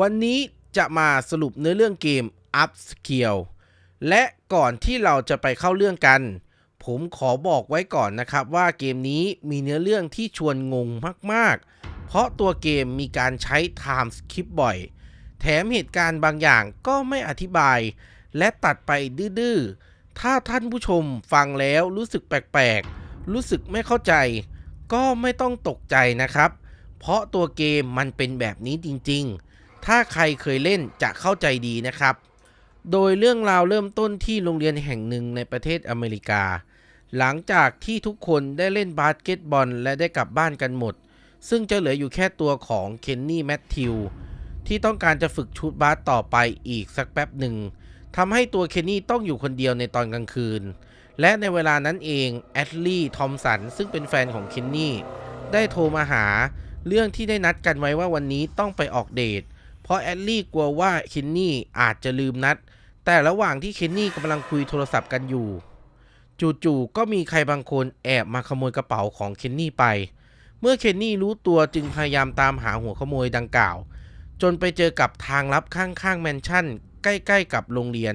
วันนี้จะมาสรุปเนื้อเรื่องเกม Up Skill และก่อนที่เราจะไปเข้าเรื่องกัน ผมขอบอกไว้ก่อนนะครับว่าเกมนี้มีเนื้อเรื่องที่ชวนงงมากๆ เพราะตัวเกมมีการใช้ Time Skip บ่อย แถมเหตุการณ์บางอย่างก็ไม่อธิบาย และตัดไปดื้อๆ ถ้าท่านผู้ชมฟังแล้วรู้สึกแปลกๆ รู้สึกไม่เข้าใจ ก็ไม่ต้องตกใจนะครับ เพราะตัวเกมมันเป็นแบบนี้จริงๆ ถ้าใครเคยเล่นจะเข้าใจดีนะครับ โดยเรื่องราวเริ่มต้นที่โรงเรียนแห่งหนึ่งในประเทศอเมริกา หลังจากที่ทุกคนได้เล่นบาสเกตบอลและได้กลับบ้านกันหมด ซึ่งจะเหลืออยู่แค่ตัวของเคนนี่แมทธิวที่ต้องการจะฝึกชุดบาสต่อไปอีกสักแป๊บหนึ่งทำให้ตัวเคนนี่ต้องอยู่คนเดียวในตอนกลางคืน และในเวลานั้นเองแอดลี่ทอมสันซึ่งเป็นแฟนของเคนนี่ได้โทรมาหาเรื่องที่ได้นัดกันไว้ว่าวันนี้ต้องไปออกเดท เพราะแอดลี่กลัวว่าเคนนี่อาจจะลืมนัด แต่ระหว่างที่เคนนี่กำลังคุยโทรศัพท์กันอยู่ จู่ๆก็มีใครบางคนแอบมาขโมยกระเป๋าของเคนนี่ไป เมื่อเคนนี่รู้ตัวจึงพยายามตามหาหัวขโมยดังกล่าว จนไปเจอกับทางลับข้างๆแมนชั่น ใกล้ ๆ กับโรงเรียน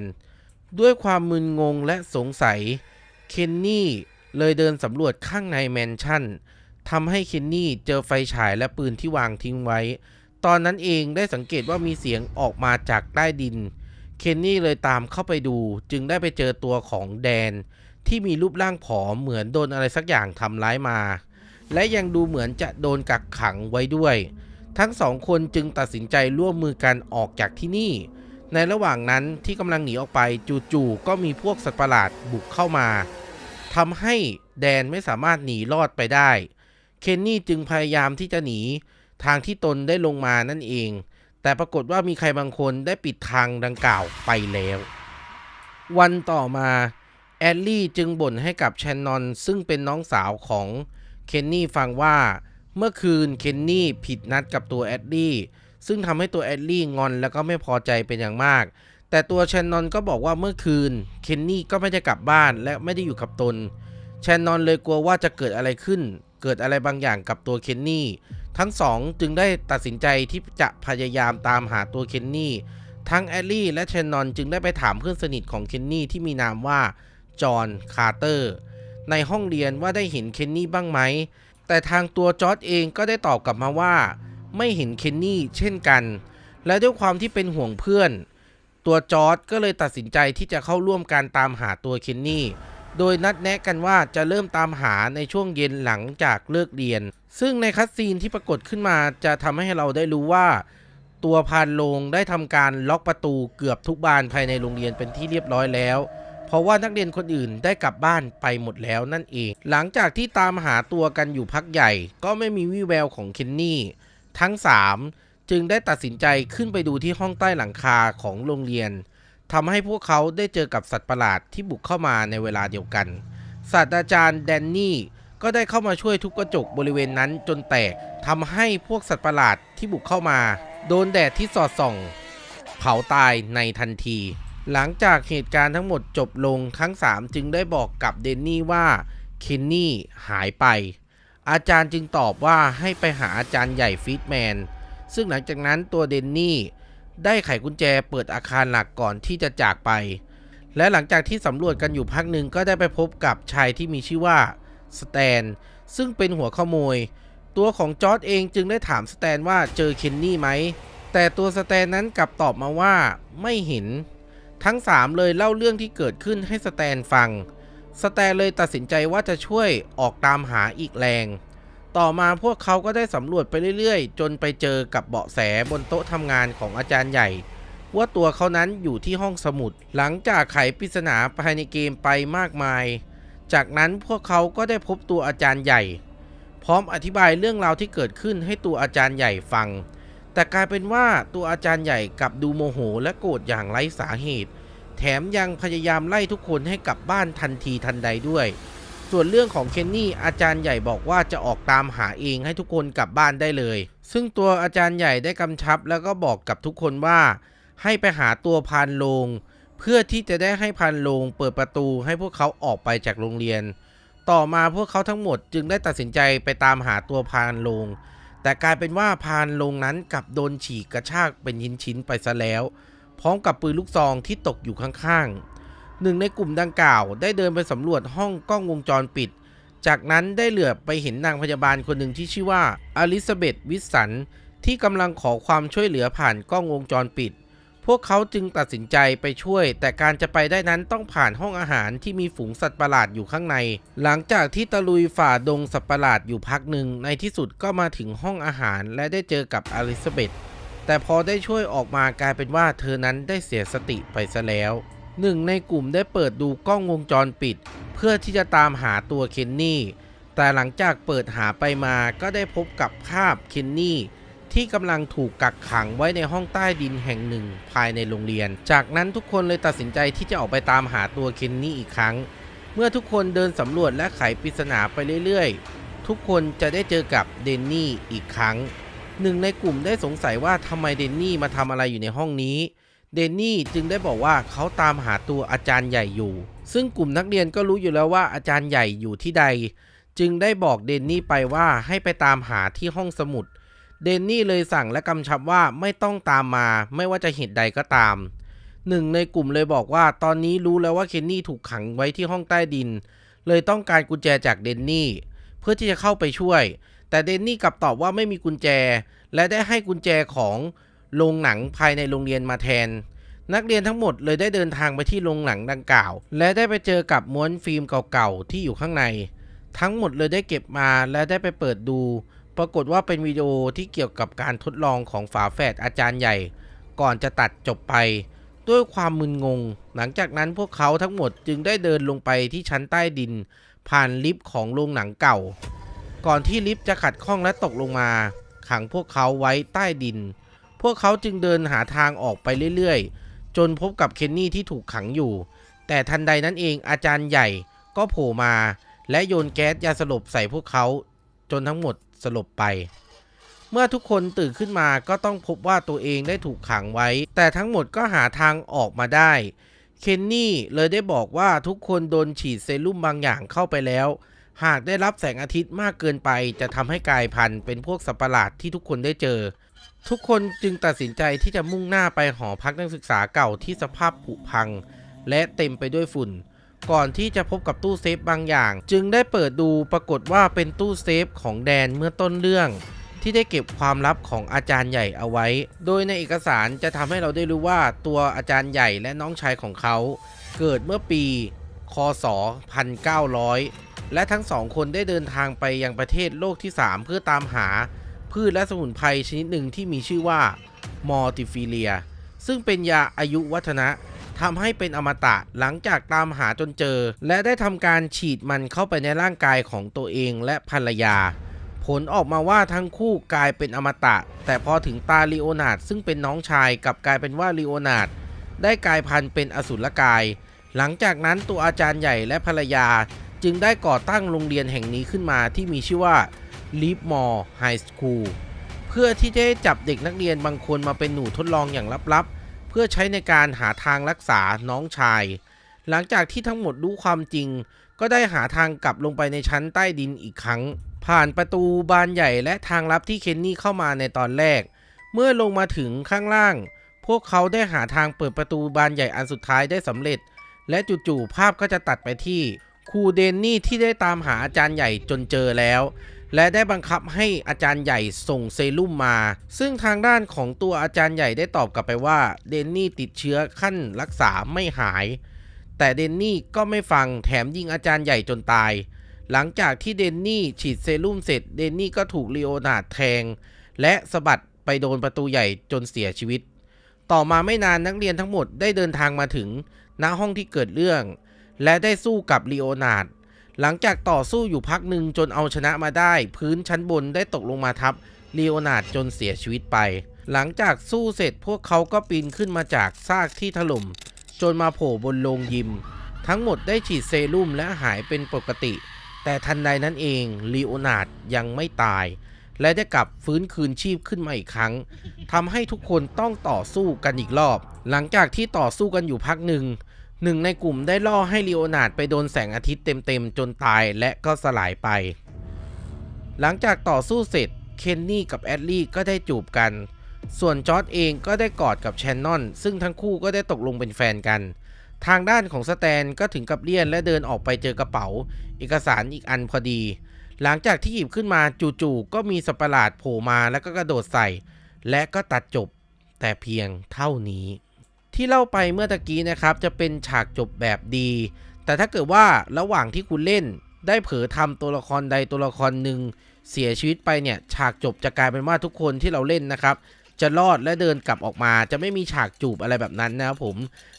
ด้วยความมึนงงและสงสัยเคนนี่เลยเดินสำรวจข้างในแมนชั่นทำให้เคนนี่เจอไฟฉายและปืนที่วางทิ้งไว้ ตอนนั้นเองได้สังเกตว่ามีเสียงออกมาจากใต้ดิน เคนนี่เลยตามเข้าไปดู จึงได้ไปเจอตัวของแดน ที่มีรูปร่างผอมเหมือนโดนอะไรสักอย่างทำร้ายมา และยังดูเหมือนจะโดนกักขังไว้ด้วย ทั้งสองคนจึงตัดสินใจร่วมมือกันออกจากที่นี่ ในระหว่างนั้นที่กำลังหนีออกไปจู่ๆก็มีพวกสัตว์ประหลาดบุกเข้ามาทำให้แดนไม่สามารถหนีรอดไปได้ เคนนี่จึงพยายามที่จะหนี ทางที่ตนได้ลงมานั่นเอง แต่ปรากฏว่ามีใครบางคนได้ปิดทางดังกล่าวไปแล้ว วันต่อมาแอลลี่จึงบ่นให้กับแชนนอนซึ่งเป็นน้องสาวของเคนนี่ฟังว่าเมื่อคืนเคนนี่ผิดนัดกับตัวแอดลี่ซึ่งทำให้ตัวแอดลี่งอนแล้วก็ไม่พอใจเป็นอย่างมาก แต่ตัวแชนนอนก็บอกว่าเมื่อคืนเคนนี่ก็ไม่ได้กลับบ้านและไม่ได้อยู่กับตนแชนนอนเลยกลัวว่าจะเกิดอะไรขึ้น เกิดอะไรบางอย่างกับตัวเคนนี่ ทั้งสองจึงได้ตัดสินใจที่จะพยายามตามหาตัวเคนนี่ทั้งแอลลี่และแชนนอนจึงได้ไปถามเพื่อนสนิทของเคนนี่ที่มีนามว่าจอห์นคาร์เตอร์ในห้องเรียนว่าได้เห็นเคนนี่บ้างไหม แต่ทางตัวจอร์ดเองก็ได้ตอบกลับมาว่า ไม่เห็นเคนนี่เช่นกัน และด้วยความที่เป็นห่วงเพื่อน ตัวจอร์ดก็เลยตัดสินใจที่จะเข้าร่วมการตามหาตัวเคนนี่โดยนัดแนะกันว่าจะเริ่มตามหาในช่วงเย็นหลังจากเลิกเรียน ซึ่งในคัดซีนที่ปรากฏขึ้นมาจะทำให้เราได้รู้ว่า ตัวพานโรงได้ทำการล็อกประตูเกือบทุกบานภายในโรงเรียนเป็นที่เรียบร้อยแล้ว เพราะว่านักเรียนคนอื่นได้กลับบ้านไปหมดแล้วนั่นเอง หลังจากที่ตามหาตัวกันอยู่พักใหญ่ ก็ไม่มีวี่แววของเคนนี่ทั้ง 3 จึงได้ตัดสินใจขึ้นไปดูที่ห้องใต้หลังคาของโรงเรียนทำให้พวกเขาได้เจอกับสัตว์ประหลาดที่บุกเข้ามาในเวลาเดียวกันศาสตราจารย์แดนนี่ ก็ได้เข้ามาช่วยทุบกระจกบริเวณนั้นจนแตกทำให้พวกสัตว์ประหลาดที่บุกเข้ามา โดนแดดที่สอดส่อง เผาตายในทันที หลังจากเหตุการณ์ทั้งหมดจบลงทั้ง 3 จึงได้บอกกับเดนนี่ว่าเคนนี่หายไป อาจารย์จึงตอบว่าให้ไปหาอาจารย์ใหญ่ฟีดแมน ซึ่งหลังจากนั้นตัวเดนนี่ได้ไขกุญแจเปิดอาคารหลักก่อนที่จะจากไป และหลังจากที่สำรวจกันอยู่พักหนึ่งก็ได้ไปพบกับชายที่มีชื่อว่า สแตน ซึ่งเป็นหัวขโมย ตัวของจอร์ดเองจึงได้ถามสแตนว่าเจอเคนนี่ไหม แต่ตัวสแตนนั้นกลับตอบมาว่าไม่เห็น ทั้ง 3 เลยเล่าเรื่องที่เกิดขึ้นให้สแตนฟัง สแตนเลยตัดสินใจว่าจะช่วยออกตามหาอีกแรง ต่อมาพวกเขาก็ได้สำรวจไปเรื่อยๆ จนไปเจอกับเบาะแสบนโต๊ะทำงานของอาจารย์ใหญ่ว่าตัวเขานั้นอยู่ที่ห้องสมุด หลังจากไขปริศนาภายในเกมไปมากมาย จากนั้นพวกเขาก็ได้พบตัวอาจารย์ใหญ่ พร้อมอธิบายเรื่องราวที่เกิดขึ้นให้ตัวอาจารย์ใหญ่ฟัง แต่กลายเป็นว่าตัวอาจารย์ใหญ่กลับดูโมโหและโกรธอย่างไร้สาเหตุ แถมยังพยายามไล่ทุกคนให้กลับบ้านทันทีทันใดด้วย ส่วนเรื่องของเคนนี่อาจารย์ใหญ่บอกว่าจะออกตามหาเองให้ทุกคนกลับบ้านได้เลย ซึ่งตัวอาจารย์ใหญ่ได้กำชับแล้วก็บอกกับทุกคนว่า ให้ไปหาตัวพานโลง เพื่อที่จะได้ให้พานโลงเปิดประตูให้พวกเขาออกไปจากโรงเรียน ต่อมาพวกเขาทั้งหมดจึงได้ตัดสินใจไปตามหาตัวพานโลง แต่กลายเป็นว่าพานโลงนั้นกลับโดนฉีกกระชากเป็นชิ้นๆไปซะแล้ว พร้อมกับปืนลูกซองที่ตกอยู่ข้างๆ หนึ่งในกลุ่มดังกล่าวได้เดินไปสำรวจห้องกล้องวงจรปิด จากนั้นได้เหลือบไปเห็นนางพยาบาลคนหนึ่งที่ชื่อว่าอลิซาเบธวิสสันที่กำลังขอความช่วยเหลือผ่านกล้องวงจรปิด วกเขาจึงตัดสินใจไปช่วย แต่การจะไปได้นั้นต้องผ่านห้องอาหารที่มีฝูงสัตว์ประหลาดอยู่ข้างใน หลังจากที่ตะลุยฝ่าดงสัตว์ประหลาดอยู่พักหนึ่งในที่สุดก็มาถึงห้องอาหารและได้เจอกับอลิซาเบธแต่พอได้ช่วยออกมากลายเป็นว่าเธอนั้นได้เสียสติไปซะแล้วหนึ่งในกลุ่มได้เปิดดูกล้องวงจรปิด เพื่อที่จะตามหาตัวเคนนี่แต่หลังจากเปิดหาไปมาก็ได้พบกับภาพเคนนี่ ที่กำลังถูกกักขังไว้ในห้องใต้ดินแห่งหนึ่งภายในโรงเรียน จากนั้นทุกคนเลยตัดสินใจที่จะออกไปตามหาตัวเคนนี่อีกครั้ง เมื่อทุกคนเดินสำรวจและไขปริศนาไปเรื่อยๆ ทุกคนจะได้เจอกับเดนนี่อีกครั้ง หนึ่งในกลุ่มได้สงสัยว่าทำไมเดนนี่มาทำอะไรอยู่ในห้องนี้ เดนนี่จึงได้บอกว่าเขาตามหาตัวอาจารย์ใหญ่อยู่ ซึ่งกลุ่มนักเรียนก็รู้อยู่แล้วว่าอาจารย์ใหญ่อยู่ที่ใด จึงได้บอกเดนนี่ไปว่าให้ไปตามหาที่ห้องสมุด เดนนี่เลยสั่งและกำชับว่าไม่ต้องตามมาไม่ว่าจะเหตุใดก็ตามหนึ่งในกลุ่มเลยบอกว่าตอนนี้รู้แล้วว่าเคนนี่ถูกขังไว้ที่ห้องใต้ดิน เลยต้องการกุญแจจากเดนนี่ เพื่อที่จะเข้าไปช่วย แต่เดนนี่กลับตอบว่าไม่มีกุญแจ และได้ให้กุญแจของโรงหนังภายในโรงเรียนมาแทน นักเรียนทั้งหมดเลยได้เดินทางไปที่โรงหนังดังกล่าว และได้ไปเจอกับม้วนฟิล์มเก่าๆที่อยู่ข้างใน ทั้งหมดเลยได้เก็บมาและได้ไปเปิดดู ปรากฏว่าเป็นวิดีโอที่เกี่ยวกับการทดลองของฝาแฝดอาจารย์ใหญ่ ก่อนจะตัดจบไป ด้วยความมึนงง หลังจากนั้นพวกเขาทั้งหมดจึงได้เดินลงไปที่ชั้นใต้ดิน ผ่านลิฟต์ของโรงหนังเก่า ก่อนที่ลิฟต์จะขัดข้องและตกลงมา ขังพวกเขาไว้ใต้ดิน พวกเขาจึงเดินหาทางออกไปเรื่อยๆ จนพบกับเคนนี่ที่ถูกขังอยู่ แต่ทันใดนั้นเองอาจารย์ใหญ่ก็โผล่มา และโยนแก๊สยาสลบใส่พวกเขา จนทั้งหมด สลบไป เมื่อทุกคนตื่นขึ้นมาก็ต้องพบว่าตัวเองได้ถูกขังไว้ แต่ทั้งหมดก็หาทางออกมาได้ เคนนี่เลยได้บอกว่าทุกคนโดนฉีดเซรุ่มบางอย่างเข้าไปแล้ว หากได้รับแสงอาทิตย์มากเกินไปจะทำให้กลายพันธุ์เป็นพวกสัตว์ประหลาดที่ทุกคนได้เจอ ทุกคนจึงตัดสินใจที่จะมุ่งหน้าไปหอพักนักศึกษาเก่าที่สภาพผุพัง และเต็มไปด้วยฝุ่น ก่อนที่จะพบกับตู้เซฟบางอย่าง จึงได้เปิดดูปรากฏว่าเป็นตู้เซฟของแดนเมื่อต้นเรื่อง ที่ได้เก็บความลับของอาจารย์ใหญ่เอาไว้ โดยในเอกสารจะทำให้เราได้รู้ว่าตัวอาจารย์ใหญ่และน้องชายของเขา เกิดเมื่อปี คศ 1900 และทั้งสองคนได้เดินทางไปยังประเทศโลกที่ 3 เพื่อตามหา พืชและสมุนไพรชนิดหนึ่งที่มีชื่อว่ามอร์ติฟิเลีย ซึ่งเป็นยาอายุวัฒนะ ทำให้เป็นอมตะหลังจากตามหาจนเจอ และได้ทำการฉีดมันเข้าไปในร่างกายของตัวเองและภรรยา ผลออกมาว่าทั้งคู่กลายเป็นอมตะ แต่พอถึงตาลีโอนาดซึ่งเป็นน้องชายกลับกลายเป็นว่าลีโอนาดได้กลายพันธุ์เป็นอสุรกาย หลังจากนั้นตัวอาจารย์ใหญ่และภรรยา จึงได้ก่อตั้งโรงเรียนแห่งนี้ขึ้นมาที่มีชื่อว่า l e a p m o r e High School เพื่อที่จะจับเด็กนักเรียนบางคนมาเป็นหนูทดลองอย่างลับๆ เพื่อใช้ในการหาทางรักษาน้องชาย หลังจากที่ทั้งหมดรู้ความจริง ก็ได้หาทางกลับลงไปในชั้นใต้ดินอีกครั้ง ผ่านประตูบานใหญ่และทางลับที่เคนนี่เข้ามาในตอนแรก เมื่อลงมาถึงข้างล่าง พวกเขาได้หาทางเปิดประตูบานใหญ่อันสุดท้ายได้สำเร็จ และจู่ๆภาพก็จะตัดไปที่ครูเดนนี่ที่ได้ตามหาอาจารย์ใหญ่จนเจอแล้ว และได้บังคับให้อาจารย์ใหญ่ส่งเซรุ่มมา ซึ่งทางด้านของตัวอาจารย์ใหญ่ได้ตอบกลับไปว่า เดนนี่ติดเชื้อขั้นรักษาไม่หาย แต่เดนนี่ก็ไม่ฟังแถมยิงอาจารย์ใหญ่จนตาย หลังจากที่เดนนี่ฉีดเซรุ่มเสร็จ เดนนี่ก็ถูกลีโอนาร์ดแทง และสะบัดไปโดนประตูใหญ่จนเสียชีวิต ต่อมาไม่นานนักเรียนทั้งหมดได้เดินทางมาถึงณห้องที่เกิดเรื่อง และได้สู้กับลีโอนาร์ด หลังจากต่อสู้อยู่พักหนึ่งจนเอาชนะมาได้ พื้นชั้นบนได้ตกลงมาทับลีโอนาร์ดจนเสียชีวิตไป หลังจากสู้เสร็จพวกเขาก็ปีนขึ้นมาจากซากที่ถล่ม จนมาโผล่บนโรงยิม ทั้งหมดได้ฉีดเซรุ่มและหายเป็นปกติ แต่ทันใดนั้นเองลีโอนาร์ดยังไม่ตาย และได้กลับฟื้นคืนชีพขึ้นมาอีกครั้งทำให้ทุกคนต้องต่อสู้กันอีกรอบ หลังจากที่ต่อสู้กันอยู่พักหนึ่ง หนึ่งในกลุ่มได้ล่อให้ลีโอนาร์ดไปโดนแสงอาทิตย์เต็มๆ จนตายและก็สลายไป หลังจากต่อสู้เสร็จ เคนนี่กับแอดลี่ก็ได้จูบกัน ส่วนจอร์ดเองก็ได้กอดกับแชนนอน ซึ่งทั้งคู่ก็ได้ตกลงเป็นแฟนกัน ทางด้านของสแตนก็ถึงกับเลี่ยนและเดินออกไปเจอกระเป๋า เอกสารอีกอันพอดี หลังจากที่หยิบขึ้นมาจู่ๆก็มีสัตว์ประหลาดโผล่มาแล้วก็กระโดดใส่ และก็ตัดจบ แต่เพียงเท่านี้ ที่เล่าไปเมื่อตะกี้นะครับจะเป็นฉากจบแบบดี แต่ถ้าเกิดว่าระหว่างที่คุณเล่น ได้เผลอทำตัวละครใดตัวละครหนึ่งเสียชีวิตไปเนี่ยฉากจบจะกลายเป็นว่าทุกคนที่เราเล่นนะครับ จะรอดและเดินกลับออกมา จะไม่มีฉากจูบอะไรแบบนั้นนะครับผม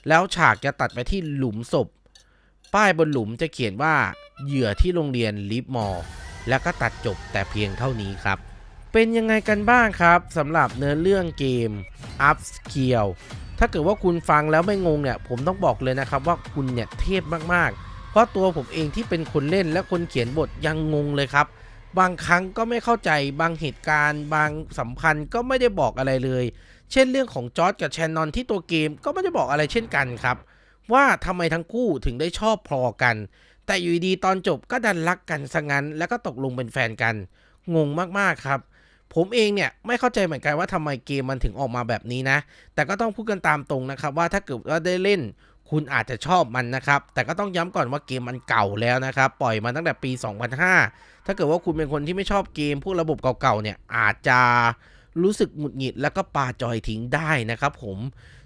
แล้วฉากจะตัดไปที่หลุมศพ ป้ายบนหลุมจะเขียนว่าเหยื่อที่โรงเรียนลิฟมอร์แล้วก็ตัดจบแต่เพียงเท่านี้ครับ เป็นยังไงกันบ้างครับสำหรับเนื้อเรื่องเกม Up Skill ถ้าเกิดว่าคุณฟังแล้วไม่งงเนี่ย ผมต้องบอกเลยนะครับว่าคุณเนี่ยเทพมากๆ เพราะตัวผมเองที่เป็นคนเล่นและคนเขียนบทยังงงเลยครับ บางครั้งก็ไม่เข้าใจบางเหตุการณ์ บางสัมพันธ์ก็ไม่ได้บอกอะไรเลย เช่นเรื่องของจอร์ดกับแชนนอนที่ตัวเกมก็ไม่ได้บอกอะไรเช่นกันครับ ว่าทำไมทั้งคู่ถึงได้ชอบพอกัน แต่อยู่ดีตอนจบก็ดันรักกันซะงั้น แล้วก็ตกลงเป็นแฟนกัน งงมากๆครับ ผมเองเนี่ยไม่เข้าใจเหมือนกันว่าทำไมเกมมันถึงออกมาแบบนี้นะ แต่ก็ต้องพูดกันตามตรงนะครับว่าถ้าเกิดว่าได้เล่นคุณอาจจะชอบมันนะครับ แต่ก็ต้องย้ำก่อนว่าเกมมันเก่าแล้วนะครับ ปล่อยมาตั้งแต่ปี 2005 ถ้าเกิดว่าคุณเป็นคนที่ไม่ชอบเกมพวกระบบเก่าๆเนี่ยอาจจะรู้สึกหงุดหงิดแล้วก็ปาจอยทิ้งได้นะครับผม